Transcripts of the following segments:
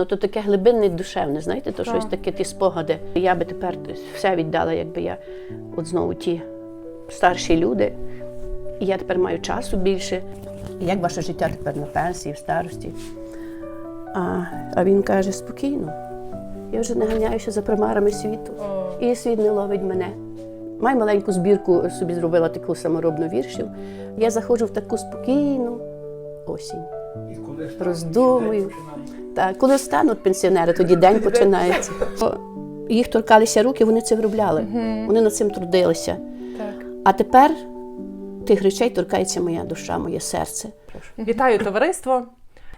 Ну, то таке глибинне душевне, знаєте, то щось таке, ті спогади. Я би тепер все віддала, якби я от знову ті старші люди. І я тепер маю часу більше. Як ваше життя тепер на пенсії, в старості? А, а він каже: спокійно, я вже не ганяюся за примарами світу. І світ не ловить мене. Маю маленьку збірку собі зробила таку саморобну віршів. Я заходжу в таку спокійну осінь. Роздумую. Так, коли стануть пенсіонери, тоді день починається. Їх торкалися руки, вони це виробляли. Вони над цим трудилися. Так. А тепер тих речей торкається моя душа, моє серце. Вітаю товариство!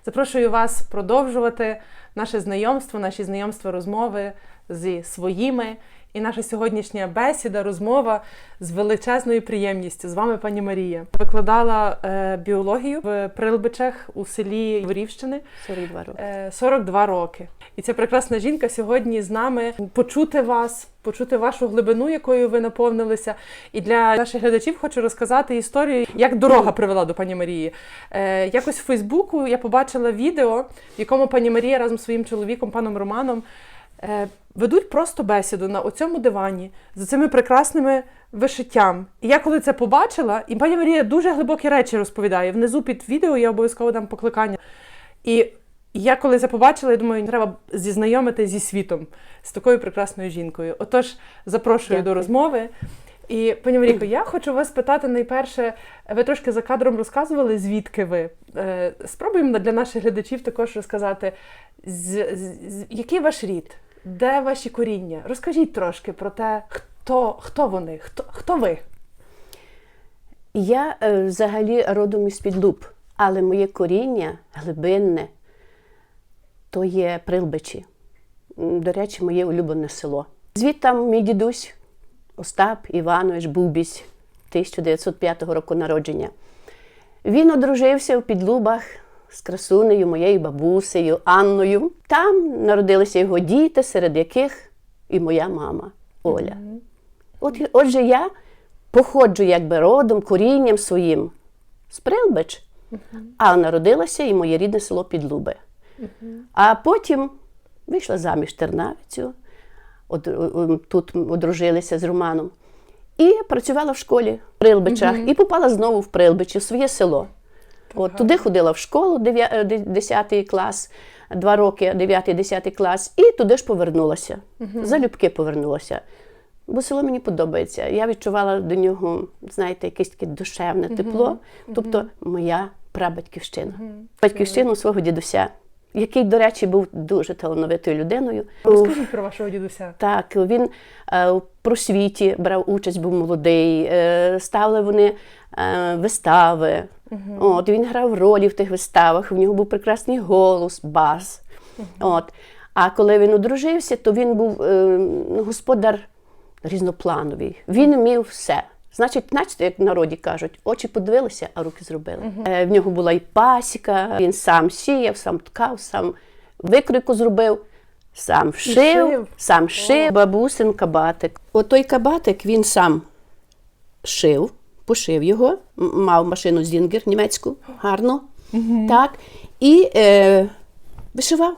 Запрошую вас продовжувати наше знайомство, наші знайомства, розмови зі своїми. І наша сьогоднішня бесіда, розмова з величезною приємністю з вами, пані Марія. Викладала е, біологію в Прилбичах у селі Ворівщини 42 роки. е, 42 роки. І ця прекрасна жінка сьогодні з нами почути вас, почути вашу глибину, якою ви наповнилися. І для наших глядачів хочу розказати історію, як дорога привела до пані Марії. Е, якось в Фейсбуку я побачила відео, в якому пані Марія разом з своїм чоловіком, паном Романом, ведуть просто бесіду на оцьому дивані з цими прекрасними вишиттям. І я коли це побачила, і пані Марія дуже глибокі речі розповідає. Внизу під відео я обов'язково дам покликання. І я коли це побачила, я думаю, треба зізнайомити зі світом з такою прекрасною жінкою. Отож, запрошую Дякую. до розмови. І пані Маріко, я хочу вас питати найперше. Ви трошки за кадром розказували, звідки ви. Е, Спробуємо для наших глядачів також розказати, з, з, з- який ваш рід, де ваші коріння. Розкажіть трошки про те, хто, хто вони, хто, хто ви. Я е, взагалі родом із Підлуб, але моє коріння глибинне то є Прилбичі. До речі, моє улюблене село. Звідтам мій дідусь Остап Іванович Бубісь 1905 року народження. Він одружився в Підлубах з красунею, моєю бабусею Анною. Там народилися його діти, серед яких і моя мама Оля. От, отже, я походжу якби родом, корінням своїм з Прилбич, а народилася і моє рідне село Підлуби. А потім вийшла заміж Тернавицю, од- о- тут одружилися з Романом. І працювала в школі в Прилбичах, і попала знову в Прилбичі, в своє село. От, туди ходила в школу 10 клас, два роки, 9-10 клас, і туди ж повернулася. Залюбки повернулася. Бо село мені подобається. Я відчувала до нього, знаєте, якесь таке душевне тепло. Тобто моя прабатьківщина. Батьківщину свого дідуся, який, до речі, був дуже талановитою людиною. Розкажіть про вашого дідуся. Так, він е, у просвіті брав участь, був молодий. Е, ставили вони е, вистави. От, він грав ролі в тих виставах, в нього був прекрасний голос, бас. От. А коли він одружився, то він був е, господар різноплановий. Він вмів все. Значить, значить, як в народі кажуть, очі подивилися, а руки зробили. Е, в нього була і пасіка, він сам сіяв, сам ткав, сам викрику зробив, сам шив, шив? сам шив бабусин кабатик. Отой кабатик він сам шив, пошив його, мав машину Зінгер німецьку, гарну, так, і е, вишивав.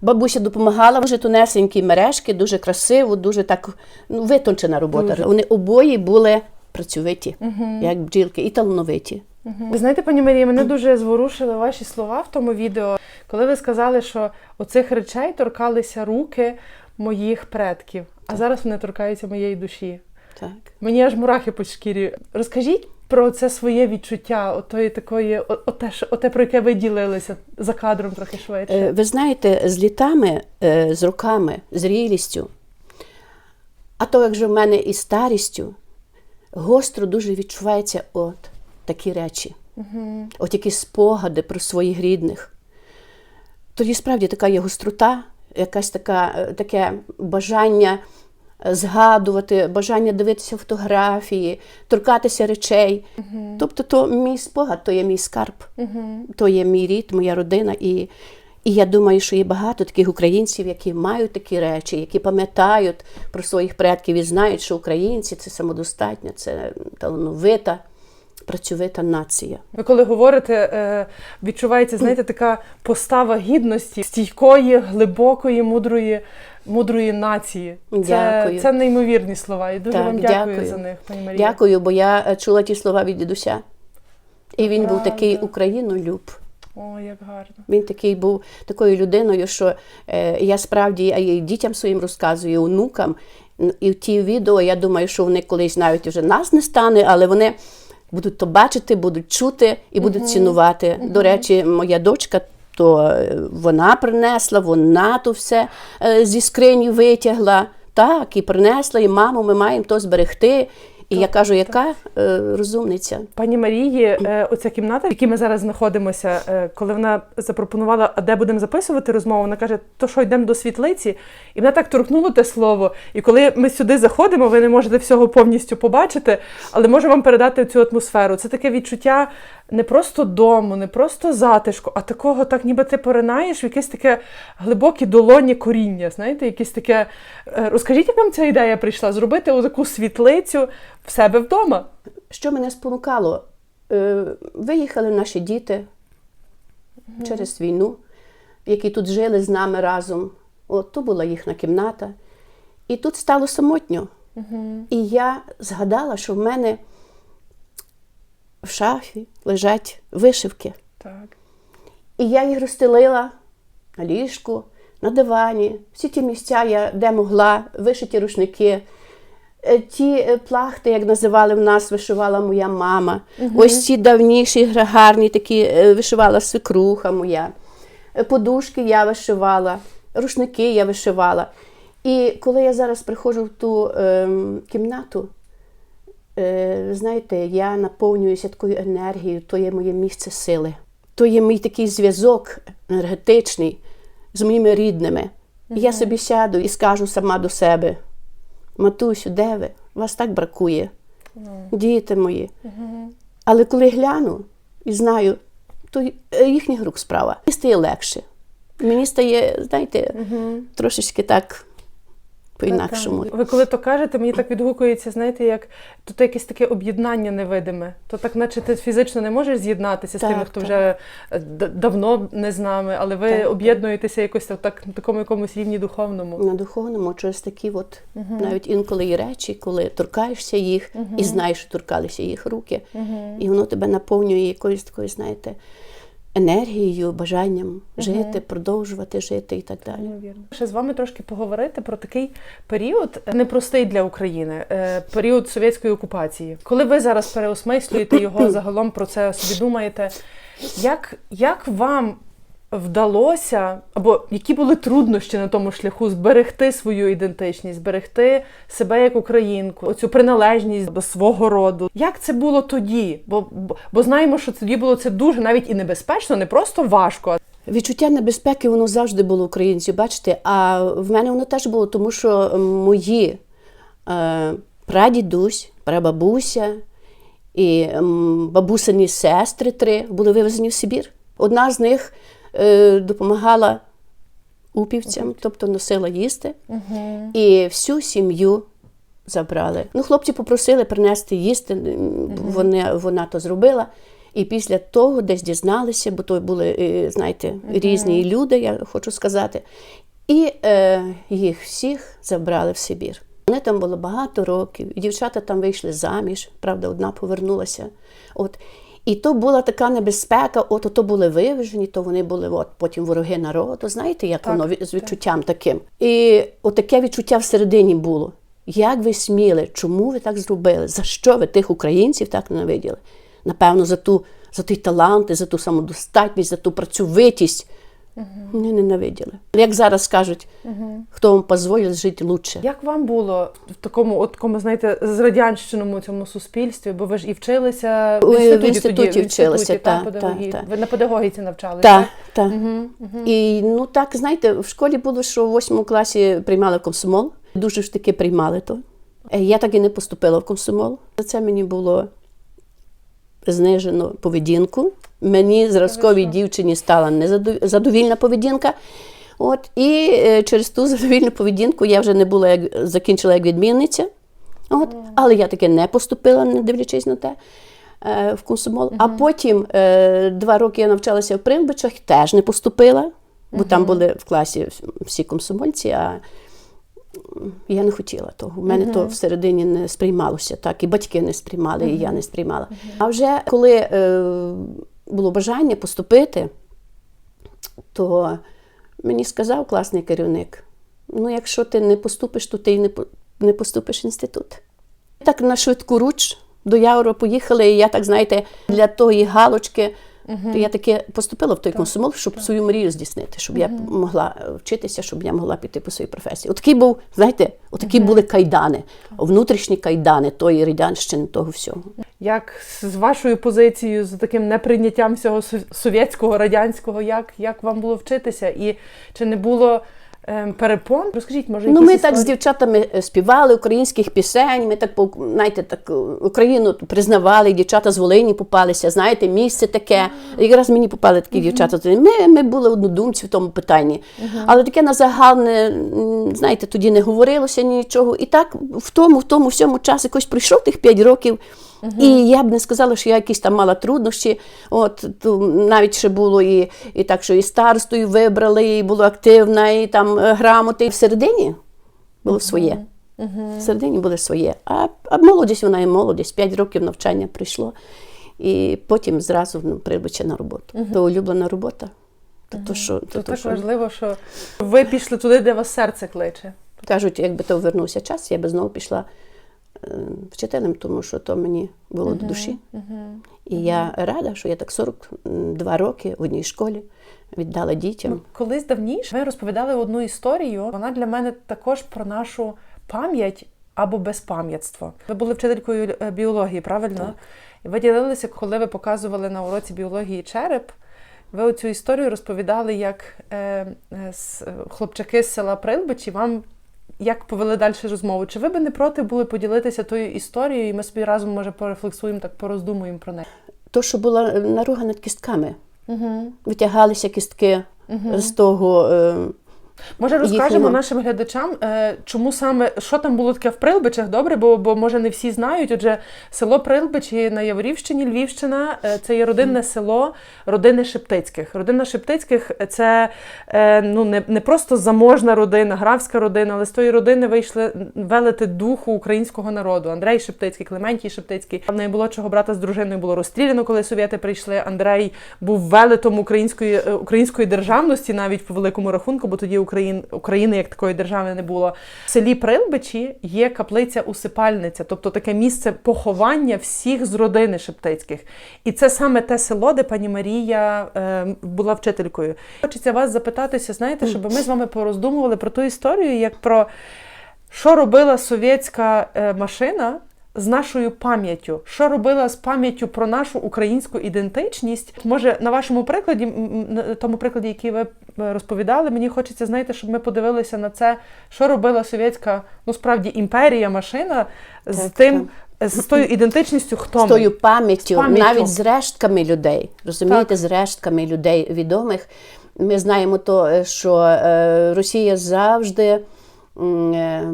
Бабуся допомагала вже тонесенькі мережки, дуже красиво, дуже так ну, витончена робота. Вони обоє були працьовиті, як бджілки, і талановиті. Ви знаєте, пані Марія, мене дуже зворушили ваші слова в тому відео, коли ви сказали, що оцих речей торкалися руки моїх предків, а зараз вони торкаються моєї душі. Так. Мені аж мурахи по шкірі. Розкажіть про це своє відчуття, отої такої, оте, оте, про яке ви ділилися за кадром трохи швидше. Е, Ви знаєте, з літами, е, з роками, з рілістю, а то як же в мене і старістю, гостро дуже відчувається от такі речі, от якісь спогади про своїх рідних. Тоді справді така є гострота, якась така, е, таке бажання е, згадувати, бажання дивитися фотографії, торкатися речей. Тобто, то мій спогад, то є мій скарб, то є мій рід, моя родина. І, і я думаю, що є багато таких українців, які мають такі речі, які пам'ятають про своїх предків і знають, що українці це самодостатня, це талановита працьовита нація. Ви коли говорите, е, відчувається, знаєте, така постава гідності, стійкої, глибокої, мудрої, мудрої нації. Це, Дякую. це неймовірні слова. І дуже Так, вам дякую, дякую. за них, пані Марія. Дякую, бо я е, чула ті слова від дідуся. І він був Правда. такий українолюб. О, як гарно. Він такий був такою людиною, що е, я справді а й дітям своїм розказую, онукам. І в ті відео, я думаю, що вони колись навіть вже нас не стане, але вони будуть то бачити, будуть чути і будуть цінувати. До речі, моя дочка. То е, вона принесла, вона то все е, зі скрині витягла. Так, і принесла, і маму, ми маємо то зберегти. І я кажу, яка е, розумниця. Пані Марії, е, оця кімната, в якій ми зараз знаходимося, е, коли вона запропонувала, а де будемо записувати розмову, вона каже, то що йдемо до світлиці, і мене так торкнуло те слово. І коли ми сюди заходимо, ви не можете всього повністю побачити, але можу вам передати цю атмосферу. Це таке відчуття не просто дому, не просто затишку, а такого, так ніби ти поринаєш в якесь таке глибоке долоні коріння. Знаєте, якесь таке. Е, Розкажіть, як вам ця ідея прийшла? Зробити таку світлицю в себе вдома? Що мене спонукало? Е, виїхали наші діти через війну, які тут жили з нами разом. От то була їхня кімната. І тут стало самотньо. І я згадала, що в мене в шафі лежать вишивки. Так. І я їх розстелила на ліжку, на дивані. Всі ті місця, я де могла, вишиті рушники. Е, Ті е, плахти, як називали в нас, вишивала моя мама. Ось ці давніші, гарні такі е, вишивала свекруха моя. Е, Подушки я вишивала, рушники я вишивала. І коли я зараз приходжу в ту ем, кімнату, е, ви знаєте, я наповнююся такою енергією, то є моє місце сили. То є мій такий зв'язок енергетичний з моїми рідними. І я собі сяду і скажу сама до себе: Матусю, де ви? Вас так бракує, діти мої. Але коли гляну і знаю, то е, їхніх рук справа. Мені стає легше. Мені стає, знаєте, трошечки так по-інакшому. Ви коли то кажете, мені так відгукується, знаєте, як тут якесь таке об'єднання невидиме. То так, наче ти фізично не можеш з'єднатися з тими, хто так. вже е, давно не з нами, але ви об'єднуєтеся якось так, на такому якомусь рівні духовному. На духовному через такі, от навіть інколи і речі, коли торкаєшся їх і знаєш, що торкалися їх руки, і воно тебе наповнює якоюсь такою, знаєте, енергією, бажанням жити, продовжувати жити і так далі. Невірно. Ще з вами трошки поговорити про такий період непростий для України, е, період совєтської окупації. Коли ви зараз переосмислюєте його, загалом про це собі думаєте, як, як вам вдалося, або які були труднощі на тому шляху зберегти свою ідентичність, зберегти себе як українку, оцю приналежність до свого роду? Як це було тоді? Бо, бо, знаємо, що тоді було це дуже навіть і небезпечно, не просто важко, Відчуття небезпеки воно завжди було українців, бачите, а в мене воно теж було, тому що мої е, прадідусь, прабабуся і бабусині сестри три були вивезені в Сибір. Одна з них е, допомагала упівцям, тобто носила їсти, і всю сім'ю забрали. Ну, хлопці попросили принести їсти, м, вони, вона то зробила. І після того десь дізналися, бо то були, е, знаєте, різні люди, я хочу сказати. І е, їх всіх забрали в Сибір. Вони там було багато років, і дівчата там вийшли заміж, правда, одна повернулася. От. І то була така небезпека, от то були виважені, то вони були от, потім вороги народу. Знаєте, як Так, воно з відчуттям таким. І отаке відчуття всередині було. Як ви сміли? Чому ви так зробили? За що ви тих українців так ненавиділи? Напевно, за ту за ті таланти, за ту самодостатність, за ту працьовитість. Вони ненавиділи. Як зараз скажуть, хто вам дозволить жити лучше? Як вам було в такому, от такому, знаєте, з радянщиному цьому суспільстві? Бо ви ж і вчилися в Ой, в інституті, інституті тоді, вчилися, інституті, та, та, та. Ви на педагогіці навчалися? Так, так. І ну так, знаєте, в школі було, що в восьмому класі приймали комсомол. Дуже ж таки приймали то. Е, Я так і не поступила в комсомол. За це мені було знижено поведінку. Мені зразковій дівчині стала незадовільна поведінка. От, і е, через ту задовільну поведінку я вже не була як закінчила як відмінниця. От, але я таки не поступила, не дивлячись на те. е, в комсомол. А потім е, два роки я навчалася в Прилбичах, теж не поступила, бо там були в класі всі комсомольці. а я не хотіла того. У мене то всередині не сприймалося так, і батьки не сприймали, і я не сприймала. А вже коли е, було бажання поступити, то мені сказав класний керівник: ну, якщо ти не поступиш, то ти й не, поступиш в інститут. Так на швидку руч до Явору поїхали, і я так, знаєте, для тої галочки. То я таки поступила в той комсомол, щоб свою мрію здійснити, щоб я могла е, вчитися, щоб я могла піти по своїй професії. Отакий був, знаєте, отакі були кайдани, внутрішні кайдани тої радянщини, того всього. Як з вашою позицією, з таким неприйняттям всього сов- совєтського, радянського, як, як вам було вчитися? І чи не було перепон? Розкажіть, може, Ну, ми так з дівчатами е, співали українських пісень. Ми так знаєте, так е, Україну признавали, дівчата з Волині попалися. Знаєте, місце таке. Якраз мені попали такі дівчата. Ми, ми були однодумці в тому питанні. Але таке на загал не знаєте, тоді не говорилося нічого. І так в тому, в тому всьому часі якось пройшов тих 5 років. І я б не сказала, що я якісь там мала труднощі. От то навіть ще було і, і так, що і старостою вибрали, і було активна, і там е, грамоти. Всередині було своє. Всередині було своє. А, а молодість, вона і молодість. П'ять років навчання прийшло. І потім зразу ну, прибиче на роботу. То улюблена робота. То, то, що, то, То то, так що, важливо, що ви пішли туди, де вас серце кличе. кажуть, якби то вернувся час, я би знову пішла вчителем, тому що то мені було до душі. І я рада, що я так 42 роки в одній школі віддала дітям. Колись давніше ви розповідали одну історію. Вона для мене також про нашу пам'ять або безпам'ятство. Ви були вчителькою е, біології, правильно? І ви ділилися, коли ви показували на уроці біології череп. Ви оцю історію розповідали, як е, е, е, хлопчаки з села Прилбичі вам як повели далі розмову. Чи ви би не проти були поділитися тою історією, і ми собі разом може порефлексуємо, так пороздумуємо про неї? То, що була е, наруга над кістками, Угу. витягалися кістки з того. е, Може, розкажемо їхнього- нашим глядачам, е, чому саме що там було таке в Прилбичах, добре, бо, бо може не всі знають. Отже, село Прилбичі на Яворівщині, Львівщина, е, це є родинне село родини Шептицьких. Родина Шептицьких це е, ну, не, не просто заможна родина, графська родина, але з тої родини вийшли велети духу українського народу. Андрей Шептицький, Клементій Шептицький. В наймолодшого брата з дружиною було розстріляно, коли совєти прийшли. Андрей був велетом української, української державності, навіть по великому рахунку, бо тоді Україн, України як такої держави не було. В селі Прилбичі є каплиця усипальниця, тобто таке місце поховання всіх з родини Шептицьких. І це саме те село, де пані Марія е, була вчителькою. Хочеться вас запитатися, знаєте, щоб ми з вами пороздумували про ту історію, як про що робила совєтська е, машина з нашою пам'яттю, що робила з пам'яттю про нашу українську ідентичність. Може, на вашому прикладі, на тому прикладі, який ви е, розповідали, мені хочеться знаєте, щоб ми подивилися на це, що робила совєтська, ну справді імперія, машина з Так, тим, з тою ідентичністю, хто з тою пам'яттю, З пам'яттю. навіть з рештками людей. Розумієте, Так. з рештками людей відомих. Ми знаємо то, е, що е, Росія завжди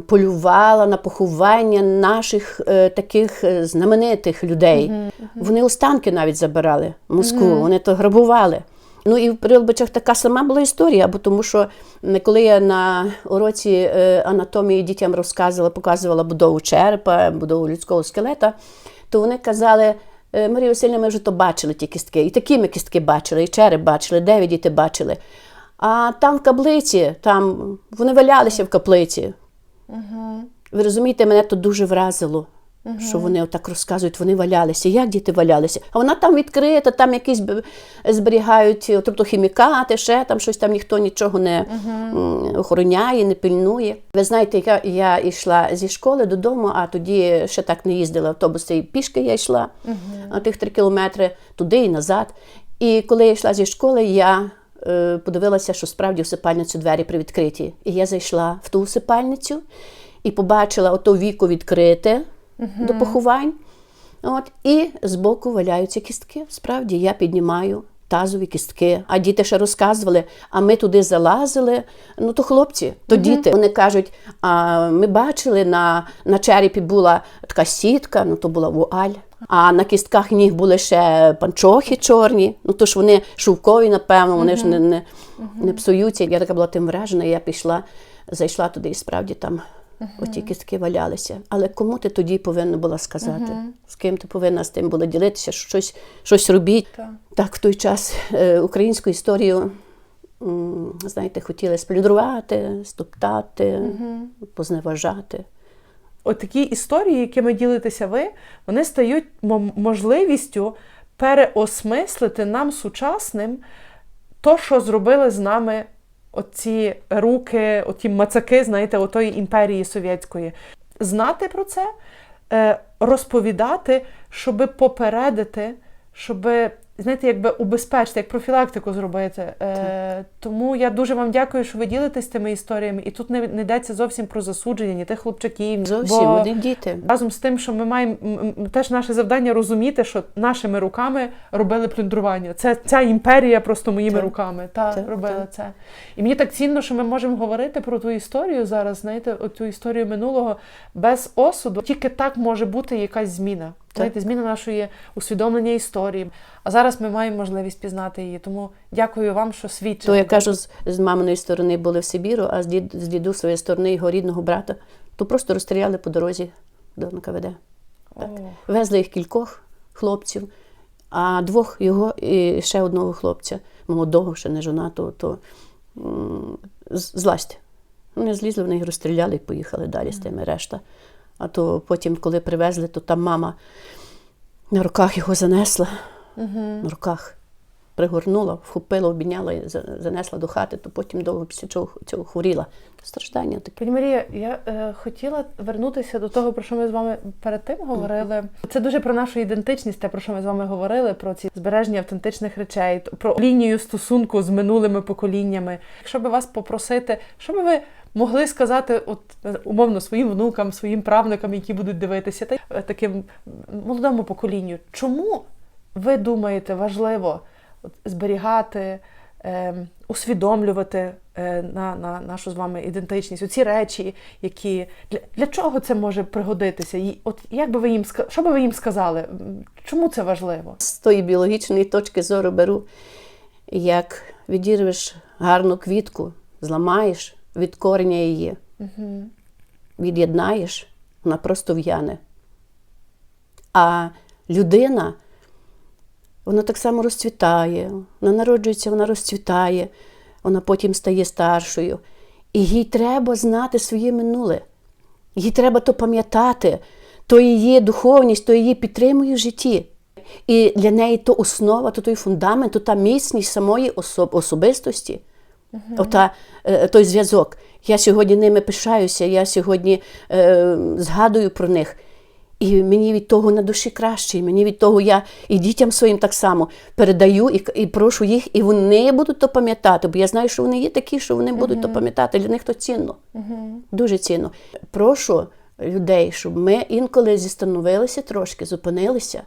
полювала на поховання наших е, таких е, знаменитих людей. Вони останки навіть забирали в Москву, вони то грабували. Ну і в Прилбичах така сама була історія, бо тому що коли я на уроці е, анатомії дітям розказувала, показувала будову черепа, будову людського скелета, то вони казали. «Е, Марія Васильівна, ми вже то бачили ті кістки. І такі ми кістки бачили, і череп бачили, де ви діти бачили. А там в каплиці, там вони валялися в каплиці. Ви розумієте, мене то дуже вразило, що вони отак розказують, вони валялися. Як діти валялися? А вона там відкрита, там якісь зберігають тобто хімікати, ще там щось там ніхто нічого не м, охороняє, не пильнує. Ви знаєте, я, я йшла зі школи додому, а тоді ще так не їздила автобуси, і пішки я йшла а тих три кілометри туди і назад. І коли я йшла зі школи, я подивилася, що справді в усипальницю двері привідкриті. І я зайшла в ту усипальницю і побачила ото віко відкрите до поховань. От, і збоку валяються кістки. Справді я піднімаю тазові кістки. А діти ще розказували, а ми туди залазили. Ну то хлопці, то діти. Вони кажуть, а ми бачили, на, на черепі була така сітка, ну то була вуаль. А на кістках ніг були ще панчохи чорні. Ну то ж вони шовкові, напевно, вони ж не, не, не псуються. Я така була тим вражена, я пішла, зайшла туди і справді там оті кістки валялися. Але кому ти тоді повинна була сказати? З ким ти повинна з тим була ділитися, що щось, щось робіть. Так. Так, в той час е, українську історію, м, знаєте, хотіли сплюдрувати, стоптати, позневажати. От такі історії, якими ділитеся ви, вони стають можливістю переосмислити нам сучасним то, що зробили з нами оці руки, оті мацаки, знаєте, отої імперії совєтської. Знати про це, е, розповідати, щоб попередити, щоб, знаєте, якби убезпечити, як профілактику зробити. Е, тому я дуже вам дякую, що ви ділитесь тими історіями. І тут не, не йдеться зовсім про засудження ні тих хлопчаків. Зовсім бо вони діти. Разом з тим, що ми маємо теж наше завдання розуміти, що нашими руками робили плюндрування. Це ця імперія просто моїми Так. руками та Так, робила так. це. І мені так цінно, що ми можемо говорити про ту історію зараз. Знаєте, ту історію минулого без осуду. Тільки так може бути якась зміна. Знаєте, зміна нашої усвідомлення історії. А зараз ми маємо можливість пізнати її. Тому дякую вам, що свідчите. То я кажу, з, з маминої сторони були в Сибіру, а з, дід, з дідусової сторони його рідного брата, то просто розстріляли по дорозі до НКВД. О, Везли їх кількох хлопців, а двох його і ще одного хлопця, молодого, ще не жонатого, то з- зласть. Вони злізли, вони їх розстріляли і поїхали далі з тими решта. А то потім, коли привезли, то там мама на руках його занесла, на руках. Пригорнула, вхопила, обійняла і занесла до хати, то потім довго після цього, цього хворіла. Страждання таке. Пані Марія, я е, хотіла вернутися до того, про що ми з вами перед тим говорили. Це дуже про нашу ідентичність, те, про що ми з вами говорили, про ці збереження автентичних речей, про лінію стосунку з минулими поколіннями. Якщо би вас попросити, що би ви могли сказати, от умовно, своїм внукам, своїм правнукам, які будуть дивитися, та е, таким молодому поколінню, чому ви думаєте важливо зберігати? Е, усвідомлювати е, на, на нашу з вами ідентичність, оці речі, які для, для чого це може пригодитися? І от як би ви їм що би ви їм сказали? Чому це важливо? з тої біологічної точки зору беру, як відірвеш гарну квітку, зламаєш від кореня її, від'єднаєш, вона просто в'яне. А людина, вона так само розцвітає, вона народжується, вона розцвітає, вона потім стає старшою. І їй треба знати своє минуле. Їй треба то пам'ятати, то її духовність, то її підтримує в житті. І для неї то основа, то той фундамент, то та міцність самої особ- особистості, Ота, е, той зв'язок. Я сьогодні ними пишаюся, я сьогодні е, згадую про них. І мені від того на душі краще, і мені від того я і дітям своїм так само передаю і, і прошу їх, і вони будуть то пам'ятати, бо я знаю, що вони є такі, що вони будуть то пам'ятати. Для них то цінно. Дуже цінно. Прошу людей, щоб ми інколи зістановилися трошки, зупинилися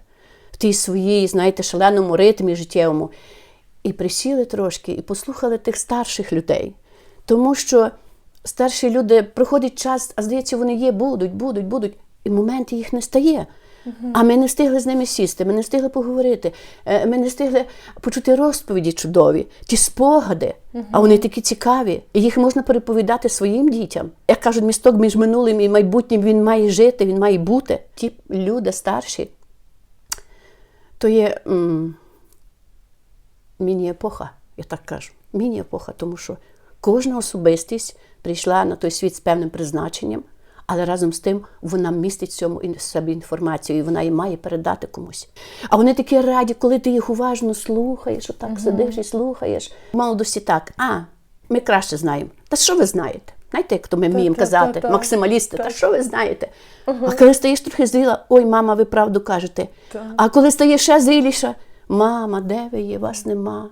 в тій своїй, знаєте, шаленому ритмі життєвому, і присіли трошки, і послухали тих старших людей. Тому що старші люди проходить час, а здається, вони є, будуть, будуть, будуть, і моменти їх не стає. А ми не встигли з ними сісти, ми не встигли поговорити, е, ми не встигли почути розповіді чудові, ті спогади, а вони такі цікаві. І їх можна переповідати своїм дітям. Як кажуть, місток між минулим і майбутнім він має жити, він має бути. Ті люди старші, то є міні-епоха, я так кажу. Міні-епоха, тому що кожна особистість прийшла на той світ з певним призначенням, але разом з тим вона містить в цьому собі інформацію, і вона її має передати комусь. А вони такі раді, коли ти їх уважно слухаєш, отак сидиш і слухаєш. Молодості так, а, ми краще знаємо. Та що ви знаєте? Знаєте, як то ми вміємо казати, так, так. максималісти, та Так. що ви знаєте? А коли стаєш трохи зріла, ой, мама, ви правду кажете. Так. А коли стаєш ще зріліша, мама, де ви є? Вас нема.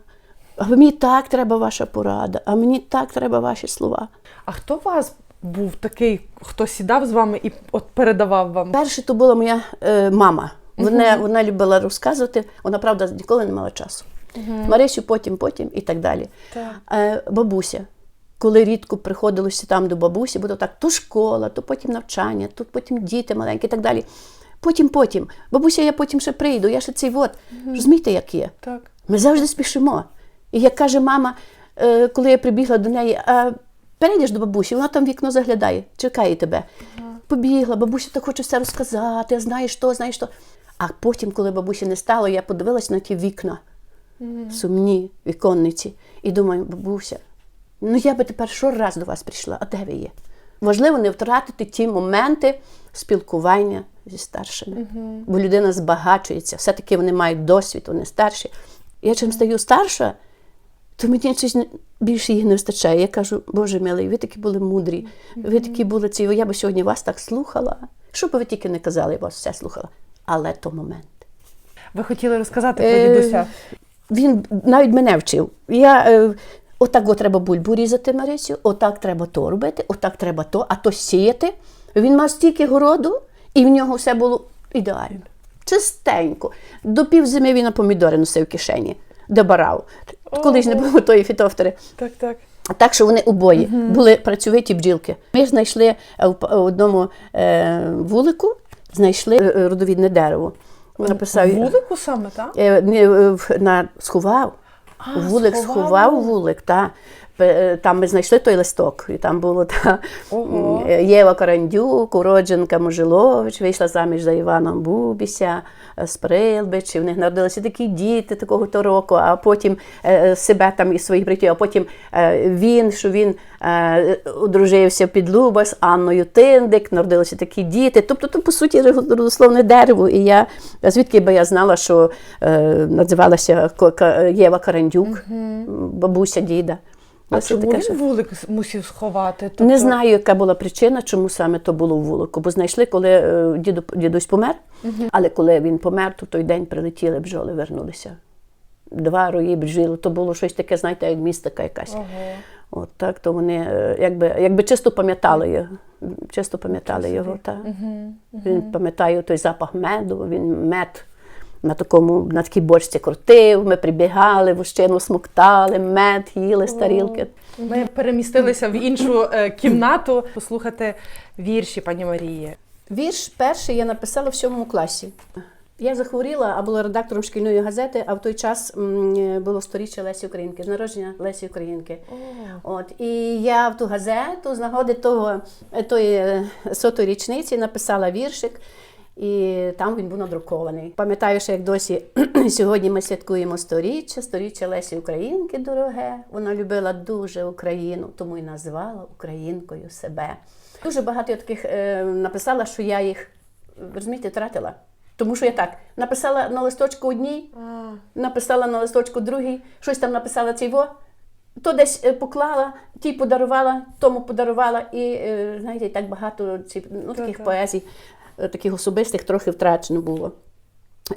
А мені так треба ваша порада, а мені так треба ваші слова. А хто вас був такий, хто сідав з вами і от передавав вам? Перше то була моя е, мама. Вона, вона любила розказувати, вона, правда, ніколи не мала часу. Марисю потім, потім і так далі. Так. Е, бабуся. Коли рідко приходилося там до бабусі, бо то так то школа, то потім навчання, то потім діти маленькі і так далі. Потім, потім. Бабуся, я потім ще прийду, я ще цей вот. Розумієте, як є? Так. Ми завжди спішимо. І як каже мама, е, коли я прибігла до неї, а перейдеш до бабусі, вона там в вікно заглядає, чекає тебе. Побігла, бабуся так хоче все розказати, знаєш то, знаєш то. А потім, коли бабусі не стало, я подивилась на ті вікна, сумні віконниці, і думаю, бабуся, ну я би тепер щораз до вас прийшла, а де ви є? Важливо не втратити ті моменти спілкування зі старшими. Бо людина збагачується, все-таки вони мають досвід, вони старші. Я чим стаю старша, то мені щось більше їх не вистачає. Я кажу, Боже милий, ви такі були мудрі, ви такі були ці. Я би сьогодні вас так слухала. Що би ви тільки не казали, я вас все слухала. Але то момент. Ви хотіли розказати про Е, дідуся. Він навіть мене вчив. Я, е, отак от треба бульбу різати Марисю, отак треба то робити, отак треба то, а то сіяти. Він мав стільки городу, і в нього все було ідеально. Чистенько. До півзими він на помідори носив в кишені, де барав. Коли ж не було тої фітофтери. Так, так. Так що вони обоє були працьовиті бджілки. Ми знайшли е, в одному е, вулику, знайшли е, родовідне дерево. Написав Вулику саме, так? Е, е, на, сховав. А, вулик сховав. сховав вулик, та. Е, Там ми знайшли той листок, і там було та Ого. е, Єва Карандюк, уродженка Можилович, вийшла заміж за Іваном Бубіся е, з Прилбич, і в них народилися такі діти такого то року, а потім себе там і своїх братів, а потім він, що він одружився під Люба з Анною Тиндик, народилися такі діти. Тобто, то, по суті, родословне дерево. І я звідки би я знала, що називалася Єва Карандюк, бабуся діда. А чому він вулик мусив сховати? Не Тобто- знаю, яка була причина, чому саме то було в вулику, бо знайшли, коли е, діду, дідусь помер, але коли він помер, то той день прилетіли бджоли, вернулися. Два рої бджіл, то було щось таке, знаєте, як містика якась. Ого. От так, то вони е, якби, якби чисто пам'ятали його. Чисто пам'ятали його. Та. Він пам'ятає той запах меду, він мед на такому, на такій бочці крутив, ми прибігали, вощину смоктали, мед їли з тарілки. Ми перемістилися в іншу е, кімнату послухати вірші пані Марії. Вірш перший я написала в сьомому класі. Я захворіла, а була редактором шкільної газети, а в той час було сторіччя Лесі Українки, з народження Лесі Українки. От, і я в ту газету з нагоди того, е, тої е, сотої річниці написала віршик, і там він був надрукований. Пам'ятаю, що як досі сьогодні ми святкуємо сторіччя, сторіччя Лесі Українки дороге. Вона любила дуже Україну, тому і назвала українкою себе. Дуже багато я таких е, написала, що я їх розумієте, тратила. Тому що я так написала на листочку одній, написала на листочку другій, щось там написала цього, то десь е, поклала, тій подарувала, тому подарувала. І е, знаєте, так багато ці, ну, таких Так-так. поезій, е, таких особистих трохи втрачено було.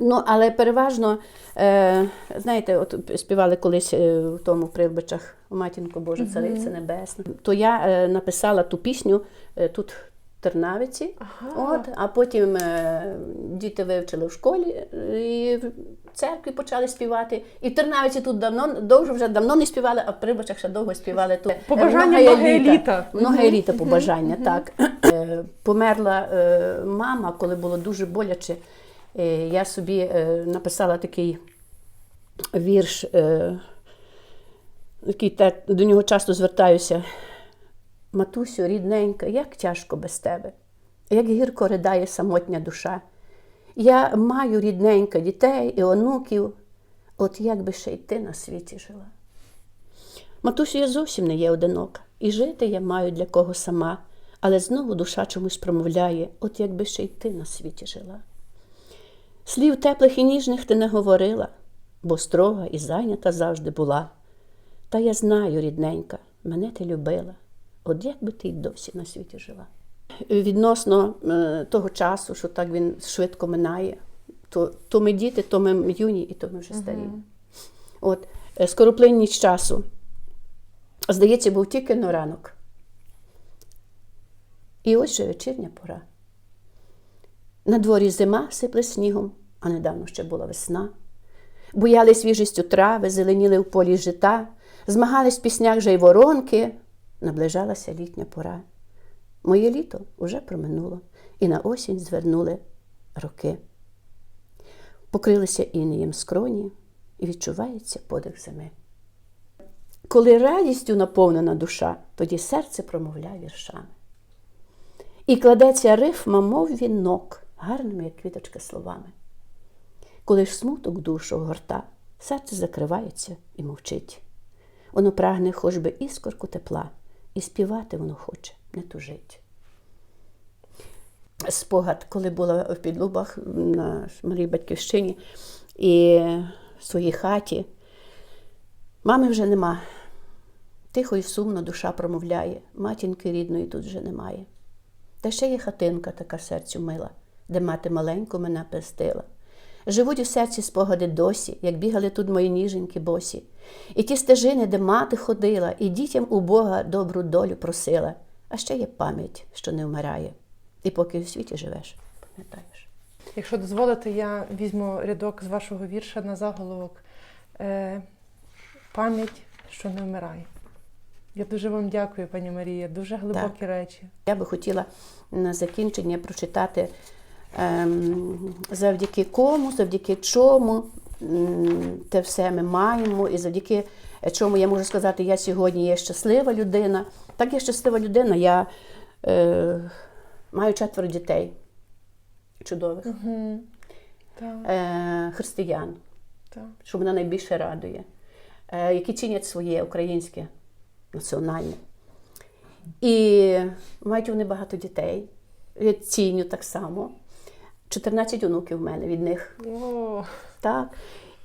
Ну, але переважно, е, знаєте, от співали колись е, в тому в Прилбичах Матінко Божа, Цариця Небесна. То я е, написала ту пісню е, тут Тернавиці, от, а потім е, діти вивчили в школі е, і в церкві почали співати. І в Тернавиці тут давно довго вже давно не співали, а в Прилбичах ще довго співали. Тут Побажання «Многое «Многое літо». Многое літо побажання, так. Е, Померла е, мама, коли було дуже боляче. Е, Я собі е, написала такий вірш, е, який так, до нього часто звертаюся. Матусю, рідненька, як тяжко без тебе, як гірко ридає самотня душа. Я маю рідненька дітей і онуків, от як би ще й ти на світі жила. Матусю, я зовсім не є одинока, і жити я маю для кого сама, але знову душа чомусь промовляє, от якби ще й ти на світі жила. Слів теплих і ніжних ти не говорила, бо строга і зайнята завжди була. Та я знаю, рідненька, мене ти любила, от як би ти й досі на світі жила. Відносно е, того часу, що так він швидко минає, то, то ми діти, то ми юні, і то ми вже старі. От, е, скороплинність часу. Здається, був тільки на ранок. І ось же вечірня пора. На дворі зима сипле снігом, а недавно ще була весна. буяли свіжістю трави, зеленіли в полі жита, змагались в піснях же й воронки. Наближалася літня пора. Моє літо уже проминуло, і на осінь звернули роки. Покрилися інеєм скроні, і відчувається подих зими. Коли радістю наповнена душа, тоді серце промовляє віршами. І кладеться рифма, мов вінок, гарними, як квіточка словами. Коли ж смуток душу горта, серце закривається і мовчить. Воно прагне хоч би іскорку тепла, і співати воно хоче, не тужить. Спогад, коли була в Підлубах на малій батьківщині і в своїй хаті, мами вже нема. Тихо і сумно душа промовляє, матінки рідної тут вже немає. Та ще є хатинка така серцю мила, де мати маленьку мене пестила. Живуть у серці спогади досі, як бігали тут мої ніженьки босі. І ті стежини, де мати ходила, і дітям у Бога добру долю просила. А ще є пам'ять, що не вмирає. І поки у світі живеш, пам'ятаєш. Якщо дозволите, я візьму рядок з вашого вірша на заголовок. Е, пам'ять, що не вмирає. Я дуже вам дякую, пані Марія. Дуже глибокі речі. Я би хотіла на закінчення прочитати завдяки кому, завдяки чому те все ми маємо, і завдяки чому я можу сказати, я сьогодні є щаслива людина. Так я щаслива людина, я е, маю четверо дітей чудових, Угу. Е, християн, так. що мене найбільше радує, е, які чинять своє українське, національне. І мають вони багато дітей. Я ціню так само. 14 онуків в мене від них. О, Так.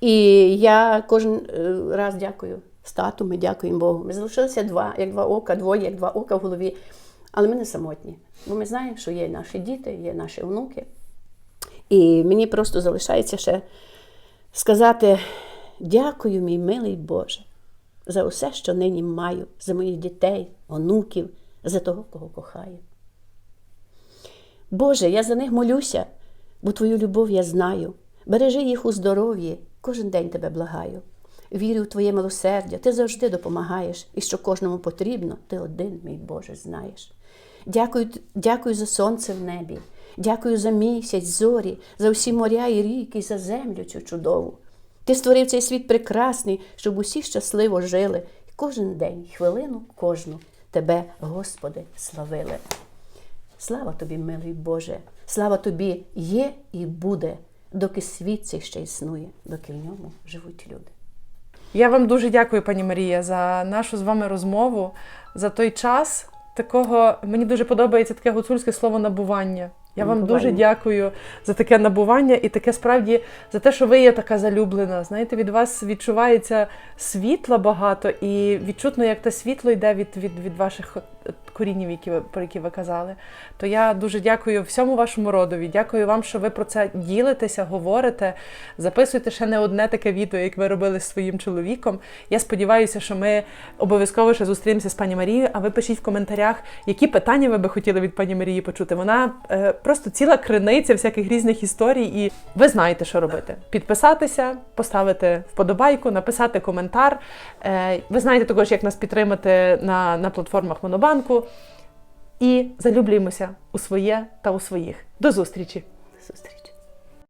І я кожен е, раз дякую стату, ми дякуємо Богу. Ми залишилися два, як два ока, двоє, як два ока в голові. Але ми не самотні. Бо ми знаємо, що є наші діти, є наші онуки. І мені просто залишається ще сказати дякую, мій милий Боже, за усе, що нині маю, за моїх дітей, онуків, за того, кого кохаю. Боже, я за них молюся, бо Твою любов я знаю. Бережи їх у здоров'ї, кожен день тебе благаю. Вірю в Твоє милосердя, ти завжди допомагаєш, і що кожному потрібно, ти один, мій Боже, знаєш. Дякую, дякую за сонце в небі, дякую за місяць, зорі, за всі моря і ріки, за землю цю чудову. Ти створив цей світ прекрасний, щоб усі щасливо жили, і кожен день, хвилину кожну тебе, Господи, славили. Слава тобі, милий Боже, слава тобі є і буде, доки світ цей ще існує, доки в ньому живуть люди. Я вам дуже дякую, пані Марія, за нашу з вами розмову, за той час такого. Мені дуже подобається таке гуцульське слово набування. Я вам дуже дякую за таке набування і таке справді за те, що ви є така залюблена. Знаєте, від вас відчувається світла багато, і відчутно, як те світло йде від, від, від ваших корінів, які ви, про які ви казали. То я дуже дякую всьому вашому родові. Дякую вам, що ви про це ділитеся, говорите. Записуйте ще не одне таке відео, як ви робили з своїм чоловіком. Я сподіваюся, що ми обов'язково ще зустрінемося з пані Марією. А ви пишіть в коментарях, які питання ви би хотіли від пані Марії почути. Вона е, просто ціла криниця всяких різних історій, і ви знаєте, що робити. Підписатися, поставити вподобайку, написати коментар. Е, ви знаєте також, як нас підтримати на, на платформах Монобанку. І залюблюємося у своє та у своїх. До зустрічі! Зустріч.